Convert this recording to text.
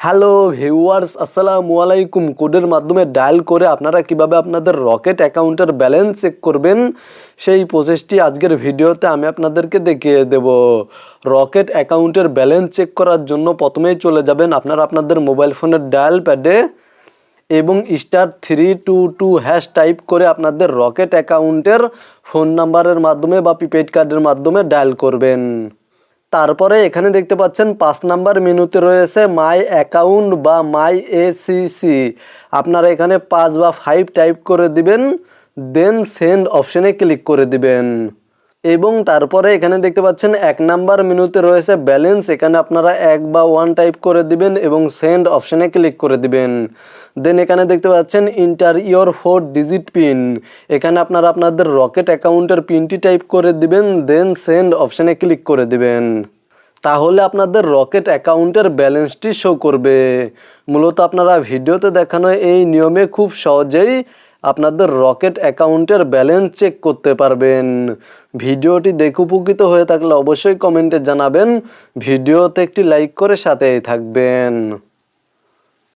Hello viewers আসসালামু আলাইকুম। কোডের মাধ্যমে ডায়াল করে আপনারা কীভাবে আপনাদের রকেট অ্যাকাউন্টের ব্যালেন্স চেক করবেন, সেই প্রসেসটি আজকের ভিডিওতে আমি আপনাদেরকে দেখিয়ে দেব। রকেট অ্যাকাউন্টের ব্যালেন্স চেক করার জন্য প্রথমেই চলে যাবেন আপনারা আপনাদের মোবাইল ফোনের ডায়াল প্যাডে এবং star three two two hash type করে আপনাদের রকেট অ্যাকাউন্টের ফোন নাম্বারের মাধ্যমে বা প্রিপেড কার্ডের মাধ্যমে ডায়াল করবেন। তারপরে এখানে দেখতে পাচ্ছেন পাঁচ নাম্বার মেনুতে রয়েছে মাই অ্যাকাউন্ট বা মাই এসিসি। আপনারা এখানে পাঁচ বা ফাইভ টাইপ করে দিবেন দেন সেন্ড অপশনে ক্লিক করে দিবেন। এবং তারপরে এখানে দেখতে পাচ্ছেন এক নাম্বার মেনুতে রয়েছে ব্যালেন্স এখানে আপনারা এক বা ওয়ান টাইপ করে দিবেন এবং সেন্ড অপশানে ক্লিক করে দিবেন। দেন এখানে দেখতে পাচ্ছেন enter your four digit PIN এখানে আপনারা আপনাদের রকেট অ্যাকাউন্টের পিনটি টাইপ করে দিবেন দেন সেন্ড অপশানে ক্লিক করে দিবেন। তাহলে আপনাদের রকেট অ্যাকাউন্টের ব্যালেন্সটি শো করবে। মূলত আপনারা ভিডিওতে দেখানো এই নিয়মে খুব সহজেই আপনাদের রকেট অ্যাকাউন্টের ব্যালেন্স চেক করতে পারবেন। ভিডিওটি দেখে উপকৃত হয়ে থাকলে অবশ্যই কমেন্টে জানাবেন। ভিডিওতে একটি লাইক করে সাথেই থাকবেন।